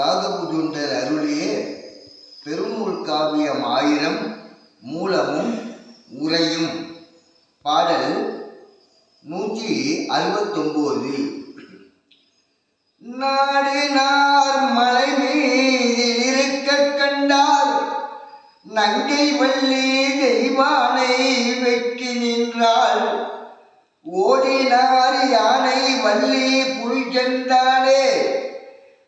காகபுஜுண்டர் அருளியே பெருமூல் காவியம் ஆயிரம் மூலமும் உரையும் பாடல் நூற்றி அறுபத்தொம்போது. நாடினார் மலை மீதில் இருக்க கண்டார் நங்கை வள்ளி தெய்வானை வெட்டி நின்றாள் ஓடினார் யானை வள்ளி புல் சென்றானே.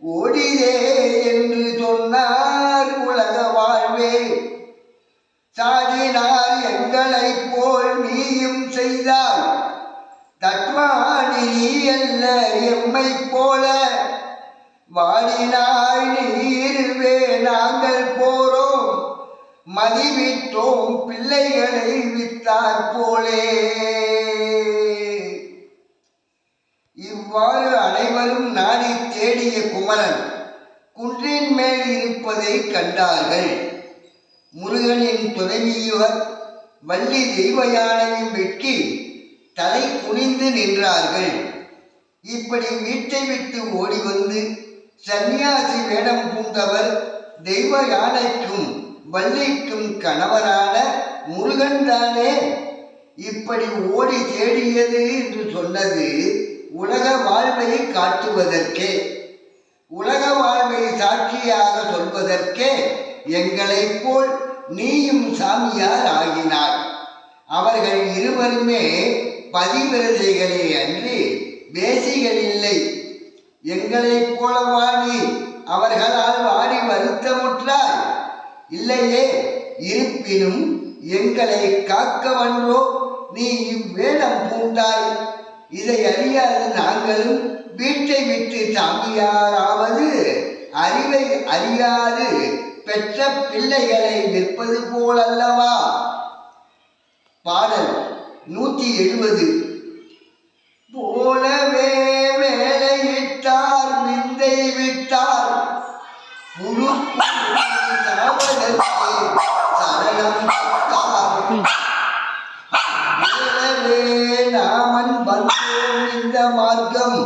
ஓடிதே என்று சொன்னார் உலக வாழ்வே. சாதினார் எங்களைப் போல் நீயும் செய்தாய். தத்வாணி நீ அல்ல எம்மை போல. வாடினாய் நீருவே நாங்கள் போறோம். மதிவிட்டோம் பிள்ளைகளை வித்தார் போலே. இவ்வாறு அனைவரும் நாடி தேடிய குமரன் குன்றின் மேல் இருப்பதை கண்டார்கள். முருகனின் துணைவியவர் வள்ளி தெய்வ யானையும் வெட்டி தலை குனிந்து நின்றார்கள். இப்படி வீட்டை விட்டு ஓடி வந்து சந்நியாசி வேடம் பூண்டவர் தெய்வ யானைக்கும் வள்ளிக்கும் கணவரான முருகன் தானே? இப்படி ஓடி தேடியது என்று சொன்னது உலக வாழ்வை காட்டுவதற்கே. உலக வாழ்வை சாட்சியாக சொல்வதற்கே எங்களைப் போல் நீயும் சாமியார் ஆகினாய் அவர்கள் இருவருமே பதிவிரதைகளே அன்றி வேசிகள் இல்லை எங்களைப் போல வாடி அவர்களால் வாடி வருத்தமுற்றாய்? இல்லையே இருப்பினும் எங்களை காக்க வன்றோ? நீ இவ்வேடம் பூண்டாய். இதை அறியாது நாங்களும் வீட்டை விட்டு சாமியாராவது அறிவை அறியாது பெற்ற பிள்ளைகளை விற்பது போலல்லவா? பாடல் நூற்றி எழுபது. போலவே வேலையிட்டார் விந்தை விட்டார் சாவதற்கே சரணம் விட்டார் வேலவே நாமன் வந்தோம் இந்த மார்க்கம்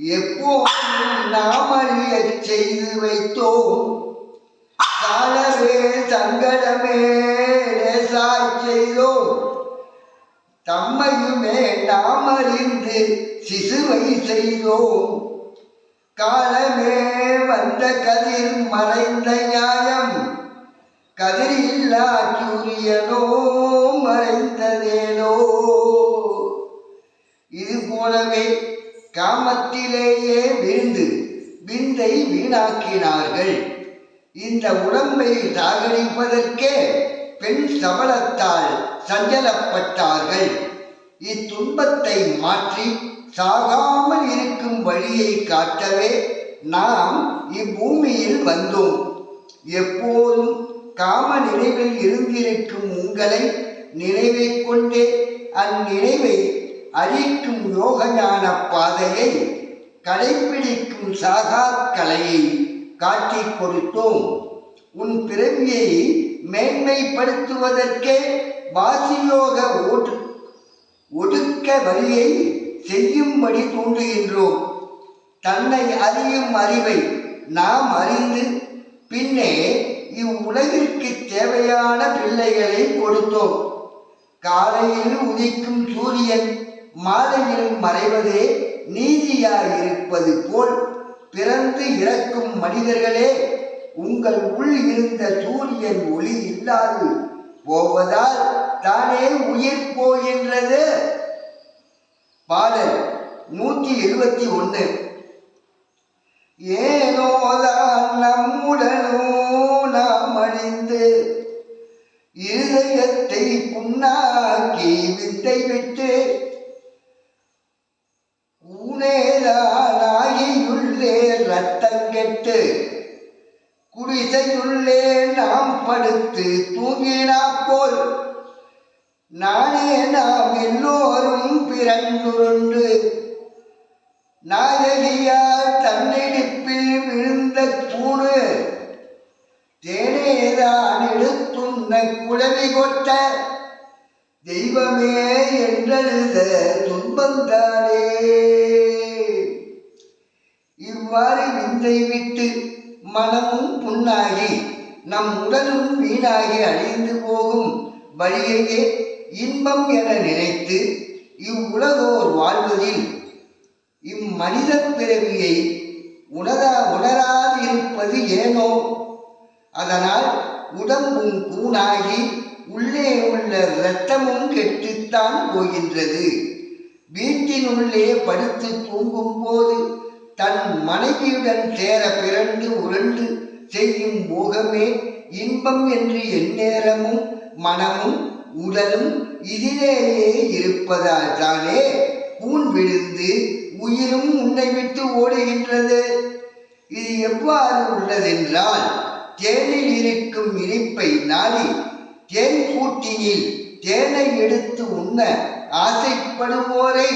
எப்போதும் நாம் அறியச் செய்து வைத்தோம். காலவே சங்கடமே லேசாய் செய்தோம். தம்மையுமே நாம் அறிந்து சிசுவை செய்தோம். காலமே வந்த கதிர் மறைந்த நியாயம். கதிர் இல்லா சூரியனோ மறைந்ததேனோ. இது போலவே காமத்திலேயே விழுந்து விந்தை வீணாக்கினார்கள். இந்த உடம்பை சாகடிப்பதற்கே பெண் சபலத்தால் சஞ்சலப்பட்டார்கள். இத்துன்பத்தை மாற்றி சாகாமல் இருக்கும் வழியை காட்டவே நாம் இப்பூமியில் வந்தோம். எப்போதும் காம நினைவில் இருந்திருக்கும் உங்களை நினைவை கொண்டே அந்நினைவை அழிக்கும் யோகஞான பாதையை கடைப்பிடிக்கும் சாகாக்கலையை காட்டிக் கொடுத்தோம். உன் பிறவியை மேன்மைப்படுத்துவதற்கே வாசியோக ஓட்டு ஒடுக்க வழியை செய்யும்படி தூண்டுகின்றோம் தன்னை அறியும் அறிவை நாம் அறிந்து பின்னே இவ்வுலகிற்கு தேவையான பிள்ளைகளை கொடுத்தோம். காலையில் உதிக்கும் சூரியன் மாலையில் மறைவதே நீதியாயிருப்பது போல் பிறந்து இறக்கும் மனிதர்களே உங்கள் உள் இருந்த சூரியன் ஒளி இல்லாது போவதால் தானே உயிர் போகின்றது? பாடல் நூற்றி எழுபத்தி ஒன்று. ஏனோதான் நம்முடனோ நாம் அணிந்து இருதயத்தை புண்ணாக்கி வித்தை விட்டு ரத்தங்கெட்டு குடிசையுள்ளே நாம் படுத்து தூங்கினா போல். நானே நாம் எல்லோரும் பிறந்துருண்டு. நாயகியார் தன்னிடிப்பில் விழுந்த கூடு தேனேதான் எடுத்துண்ண குழவி கொட்ட. தெய்வமே என்றெழுத துன்பந்தானே. இவ்வாறு விந்தை விட்டு மனமும் புண்ணாகி நம் உடலும் வீணாகி அழிந்து போகும் வழியையே இன்பம் என நினைத்து இவ்வுலகோர் வாழ்வதில் இம்மனித பிறவியை உணரா உணராதிருப்பது ஏனோ? அதனால் உடம்பும் கூணாகி உள்ளே உள்ள இரத்தமும் கெட்டுத்தான் போகின்றது. வீட்டினுள்ளே படுத்து தூங்கும் போது தன் மனைவியுடன் சேர பிறண்டு உருண்டு செய்யும் போகமே இன்பம் என்று எந்நேரமும் மனமும் உடலும் இதிலேயே இருப்பதால் தானே கூன் விழுந்து உயிரும் உன்னை விட்டு ஓடுகின்றது. இது எவ்வாறு உள்ளதென்றால் தேனில் இருக்கும் இனிப்பை நாடி தேன் கூட்டினில் தேனை எடுத்து உண்ண ஆசைப்படுவோரை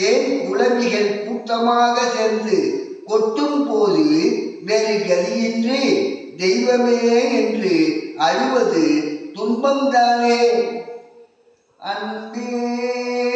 தேன் குளவிகள் கூட்டமாக சேர்ந்து கொட்டும் போது வேறு கதியின்றி தெய்வமே என்று அழுவது துன்பம்தானே? அன்பே அன்பே.